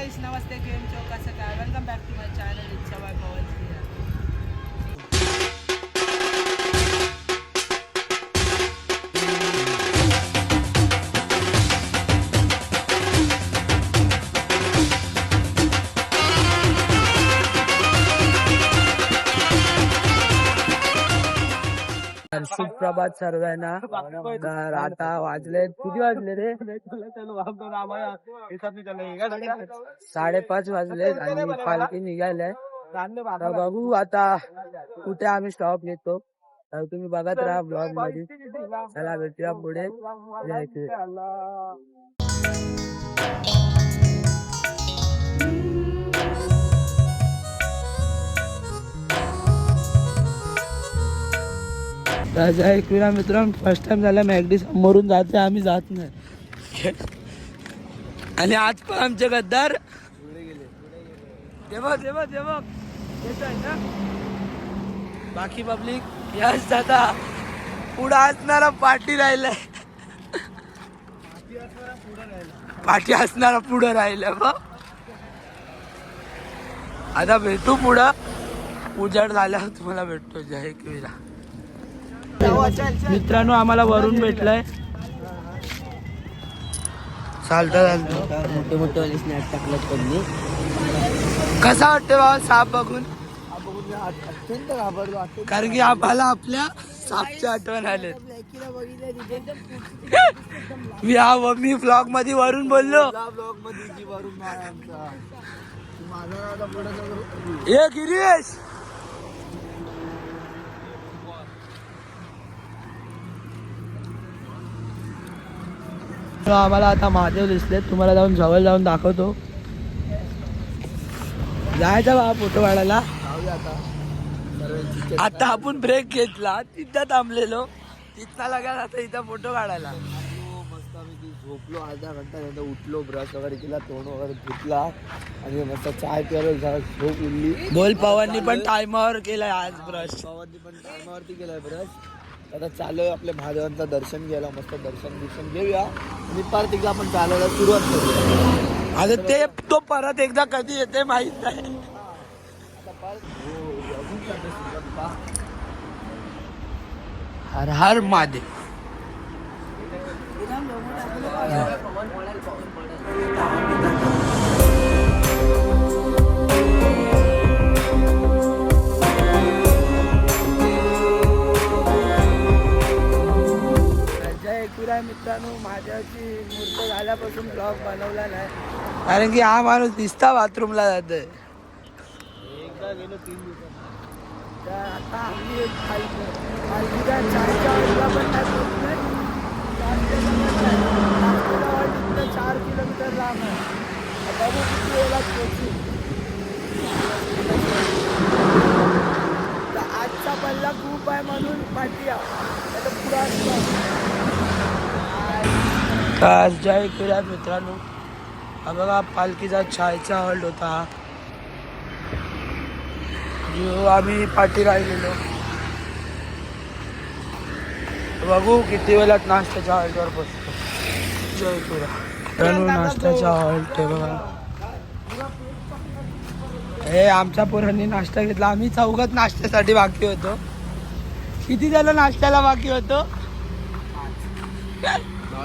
guys, namaste, Game Chowk Asaka. Welcome back to my channel, it's Chawai Pawal here. सुप्रभात सर्वांना. तर आता वाजले किती वाजले रे? साडेपाच वाजले आणि पालखी निघाले तर बघू आता कुठे आम्ही स्टॉप घेतो. तर तुम्ही बघत राहा ब्लॉगमध्ये. चला भेटूया पुढे. जायचे श्री तर जय मित्रांनो फर्स्ट टाइम झाला मॅगडी समोरून जाते आम्ही जात नाही. आणि आज पण आमचे गद्दार. ते बघ ते ना? बाकी पब्लिक यश दादा पुढं असणारा पाठी राहिलाय. पाठी असणारा पुढं राहिलाय बघ आता भेटू पुढं. उजाड झाल्यावर तुम्हाला भेटतो जय एकविरा. मित्रांनो आम्हाला वरून भेटलाय. चालतं चालतं. मोठे मोठे वाले स्नॅप टाकलं त्यांनी. कसा वाटतं बाबा साप बघून? अत्यंत घाबरलो कारण की आम्हाला आपल्या सापची आठवण आले मी हा मी ब्लॉगमध्ये वरून बोललो. ब्लॉगमध्ये जी वरून माझा गिरीश! आम्हाला आता महादेव दिसले तुम्हाला जाऊन जवळ जाऊन दाखवतो. जायचा बा फोटो काढायला. आता आपण ब्रेक घेतला तिथं थांबलेलो. तिथं लगा आता इथं फोटो काढायला. मस्त आम्ही झोपलो अर्धा घंटा नंतर उठलो ब्रश वगैरे केला तोंड वगैरे धुतला आणि मस्त चाय प्यायलो झोप उरली बोल पवारनी पण टायमावर केलाय आज ब्रश पवारनी पण टायमावरती केलाय ब्रश आता चालू आपल्या महादेवांचं दर्शन घ्यायला मस्त दर्शन बिर्शन घेऊया आणि परत एकदा आपण चालायला सुरुवात करूया आता ते तो परत एकदा कधी येते माहीत नाही हर हर महादेव एकविरा मित्रांनो माझ्याची मूर्त झाल्यापासून ब्लॉग बनवला नाही. कारण की हा माणूस दिसता बाथरूमला एकदा गेलो तीन आता आम्ही एक चारच्या वाजता पण नाही चार किलोमीटर लांब आहे. आता बघू किती वेळात पोहोचू तर आजचा पल्ला खूप आहे म्हणून पाठी आता पुरा जय किरा मित्रांनो. हा बघा पालखीचा छायचा हॉल्ट होता. हा जो आम्ही पाठी राहिलेलो. बघू किती वेळात नाश्त्याच्या हॉल्टवर बसतो जय पुरा मित्रांनो नाश्त्याचा हॉल्ट आहे बघा. हे आमच्या पोरांनी नाश्ता घेतला. आम्ही चौघात नाश्त्यासाठी बाकी होतो. किती झालं नाश्त्याला बाकी होतो?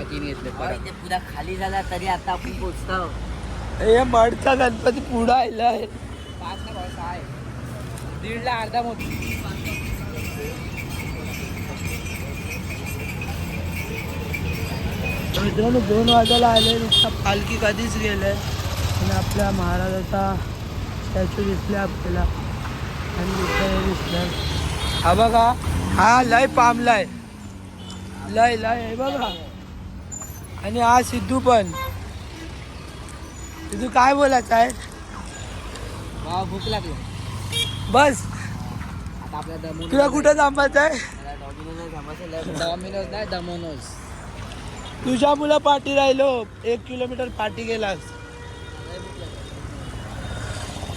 घेतले खाली झाला तरी आता आपण पोचतो. हे मडचा गणपती पुढं आलाय दीडला अर्धा मोठी. मित्रांनो दोन वाजायला आले नुसता पालखी कधीच गेले. आणि आपल्या महाराजाचा स्टॅच्यू दिसले आपल्याला. आणि दुसरं हे दिसलं. हा बघा हा लय पामलाय लय लय हे बघा. आणि हा सिद्धू पण. सिद्धू काय बोलायचं आहे? भूक लागली. बस. आता आपल्या दमोनोज तुला कुठं थांबायचं आहे? डॉमिनोज थांबायचं डॉमिनोज नाही दमोनोज तुझ्या मुलं पाठी राहिलो. एक किलोमीटर पाठी गेलास.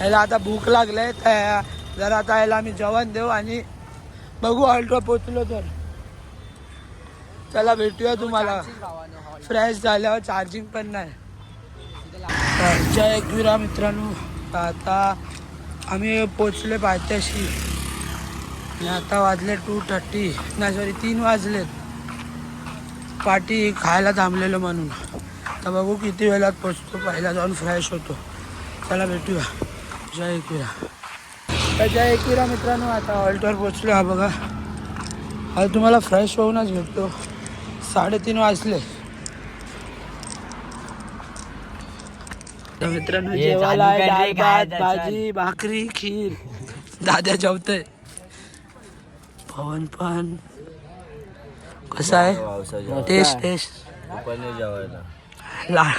याला आता भूक लागले तर जरा आता याला आम्ही जेवण देऊ आणि बघू ऑल्टो पोचलो तर. चला भेटूया तुम्हाला. फ्रेश झाल्यावर चार्जिंग पण नाही. जय एकविरा मित्रांनो तर आता आम्ही पोचले पायथ्याशी. आणि आता वाजले टू थर्टी नाही सॉरी तीन वाजलेत. पाठी खायला थांबलेलो म्हणून. तर बघू किती वेळात पोचतो पहिला जाऊन फ्रेश होतो. चला भेटूया. जय एकविरा तर जय एकविरा मित्रांनो आता ऑल्टवर पोचलो हा बघा. आता तुम्हाला फ्रेश होऊनच भेटतो. साडेतीन वाजले. तर मित्रांनो जेवायला आहे डाळ भात भाजी भाकरी खीर. दादा जेवतोय. पवन पण. कसं आहे? टेस्ट टेस्ट जेवायला. ला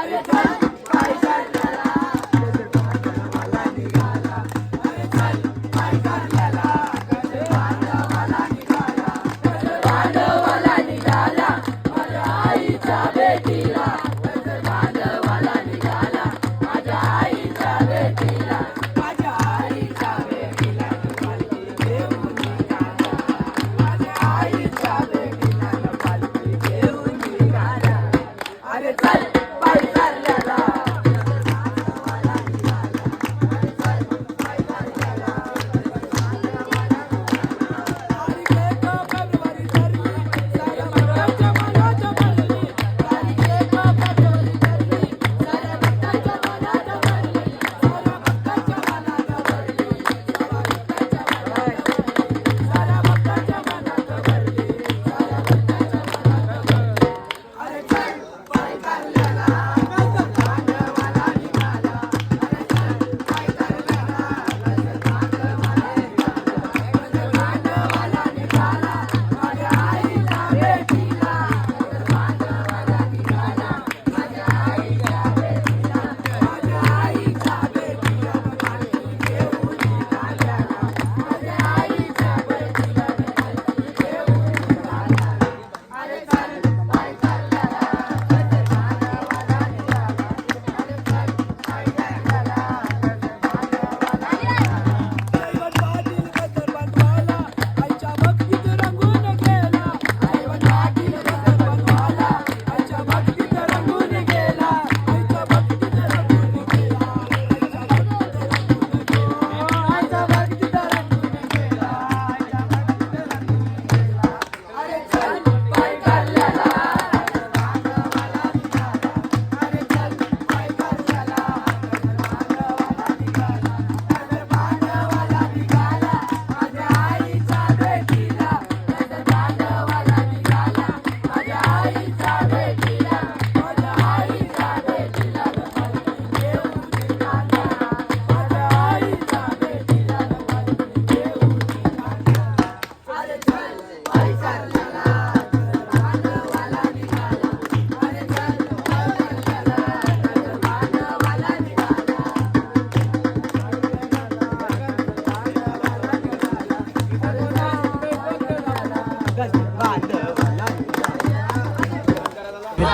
Hadi.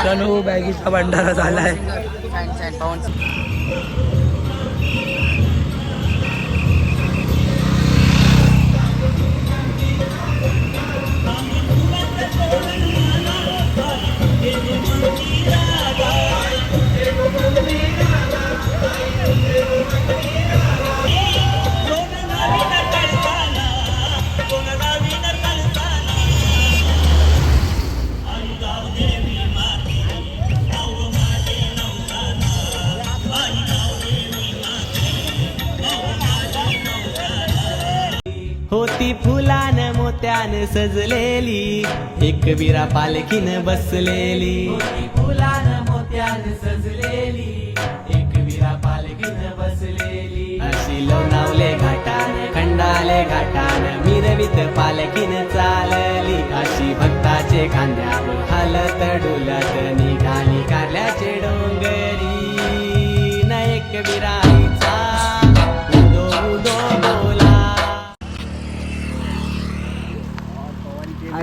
मित्रांनो बॅगीचा भंडारा झालाय. छान सजलेली एक विरा पालखीन बसलेली. फुलान मोत्यान सजलेली एक विरा पालखीन बसलेली. अशी लोणावले घाटान खंडाले घाटान मिरवित पालखीन चालली. अशी भक्ताचे खांद्यावर हलत डुलत निघाली कारल्याचे डोंगरी. न एक विराईचा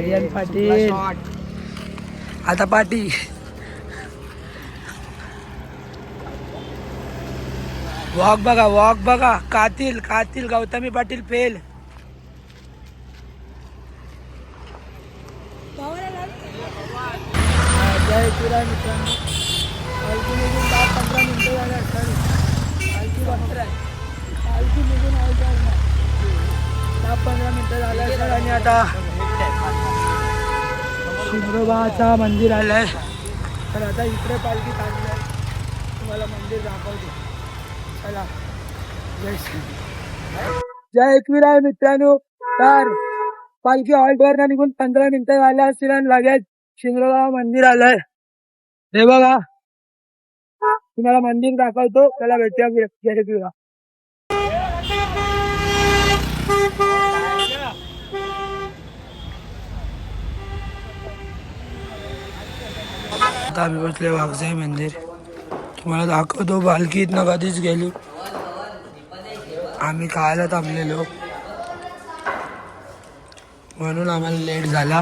आर्यन पाटील आता पाटी वॉक बघा वॉक बघा कातील कातील गौतमी पाटील फेल जय शिवराय मित्रांनो. पालखी निघून दहा पंधरा मिनिटं झाले पालखी निघून नाही? दहा पंधरा मिनिटं झाले असतात आणि आता शिमरोबाचा मंदिर आलंय तर आता इकडे पालखी चालली आहे. तुम्हाला मंदिर दाखवतो. चला. जय श्री जय एकविराय मित्रांनो. तर पालखी हॉल्टवर निघून पंधरा मिनिटं झाल्या असतील आणि लगेच शिमरोबा मंदिर आलंय हे बघा. तुम्हाला मंदिर दाखवतो. त्याला भेटूया आता आम्ही बसले वाघजाई मंदिर तुम्हाला दाखवतो बालकी इथनं कधीच गेली. आम्ही खायला थांबलेलो. म्हणून आम्हाला लेट झाला.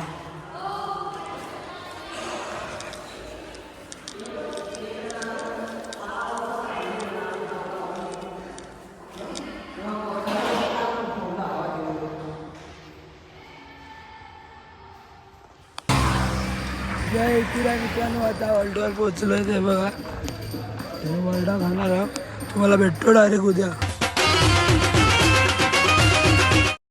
आहे मित्रांनो आता वर्ल्डवर पोहोचलोय ते बघा वर्ल्डा खाणार आहोत. तुम्हाला भेटतो डायरेक्ट उद्या